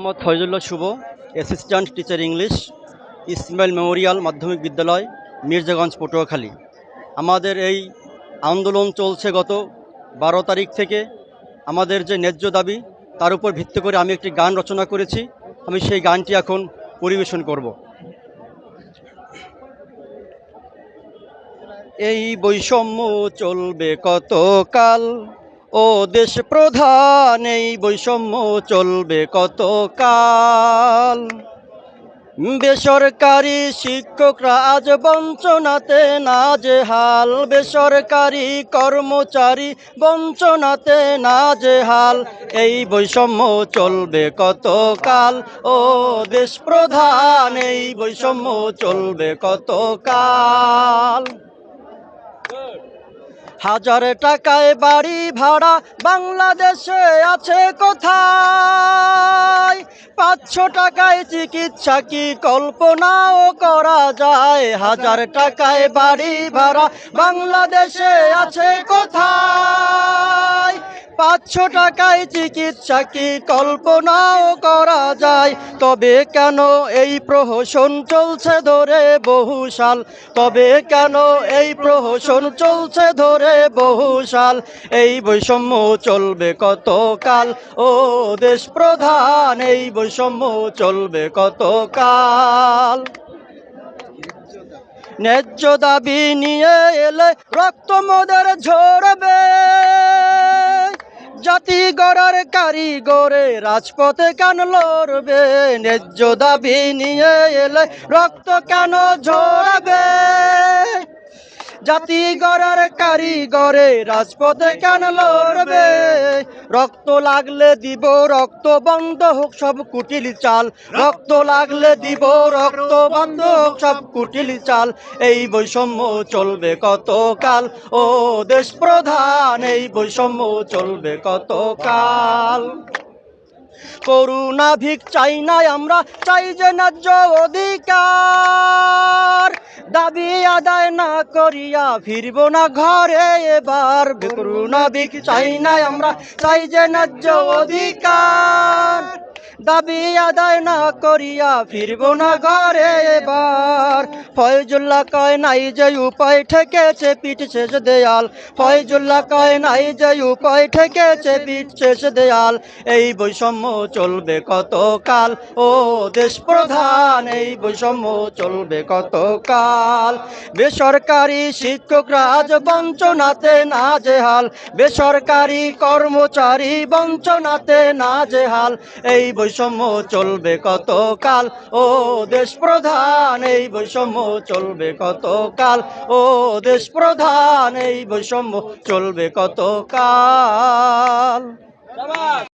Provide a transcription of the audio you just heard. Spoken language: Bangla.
Mohammad Foyzullah Shuvo assistant teacher English Ismail memorial মাধ্যমিক বিদ্যালয় মির্জাগঞ্জ পটুয়াখালী। আমাদের এই আন্দোলন চলছে গত বারো তারিখ থেকে। আমাদের যে ন্যায্য দাবি, তার উপর ভিত্তি করে আমি একটি গান রচনা করেছি। আমি সেই গানটি এখন পরিবেশন করব। এই বৈষম্য চলবে কতকাল? ও দেশ প্রধান, এই বৈষম্য চলবে কতকাল? বেসরকারি শিক্ষকরা আজ বঞ্চনাতে নাজেহাল বেসরকারি কর্মচারী বঞ্চনাতে নাজেহাল এই বৈষম্য চলবে কতকাল? ও দেশ প্রধান, এই বৈষম্য চলবে কতকাল? হাজার টাকায় বাড়ি ভাড়া, বাংলাদেশে আছে কোথায়? পাঁচশো টাকায় চিকিৎসা কি কল্পনাও করা যায়? হাজার টাকায় বাড়ি ভাড়া, বাংলাদেশে আছে কোথায়? পাঁচশো টাকায় চিকিৎসা কি কল্পনাও করা যায়? তবে কেন এই প্রহসন চলছে ধরে বহু সাল? তবে কেন এই প্রহসন চলছে ধরে বহু সাল? এই বৈষম্য চলবে কতকাল? ও দেশ প্রধান এই বৈষম্য চলবে কতকাল? ন্যায্য দাবি নিয়ে এলে রক্ত মোদের ঝরবে। জাতি গড়ার কারিগরে রাজপথে কেন লড়বে ন্যায্য দাবি নিয়ে এলে রক্ত কেন ঝরবে? জাতি গড়ার কারিগরে রাজপথে কেন লড়বে? রক্ত লাগলে দিব রক্ত বন্ধ হোক সব কুটিল চাল। রক্ত লাগলে দিব রক্ত বন্ধ হোক সব কুটিল চাল। এই বৈষম্য চলবে কতকাল? ও দেশ প্রধান এই বৈষম্য চলবে কতকাল? করুণা ভিক চাই নাই আমরা, চাই যে ন্যায্য অধিকার। দাবি আদায় না করিয়া ফিরব না ঘরে এবার। বেকরুণা দিক চাই না আমরা, চাই যে ন্যায্য অধিকার। দাবি আদায় না করিয়া ফিরব না ঘরে এবার। ফয়জুল্লাহ কয়, নাই যে উপায় ঠেকেছে পিঠ শেষ দেয়াল। ফয়জুল্লাহ কয়, নাই যে উপায় ঠেকেছে পিঠ শেষ দেয়াল। এই বৈষম্য চলবে কতকাল? ও দেশ প্রধান, এই বৈষম্য চলবে কতকাল? বেসরকারি শিক্ষকরা আজ বঞ্চনাতে না নাজেহাল বেসরকারি কর্মচারী বঞ্চনাতে নাজেহাল এই বৈষম্য চলবে কতকাল? ও দেশ প্রধান এই বৈষম্য চলবে কতকাল? ও দেশ প্রধান এই বৈষম্য চলবে কতকাল?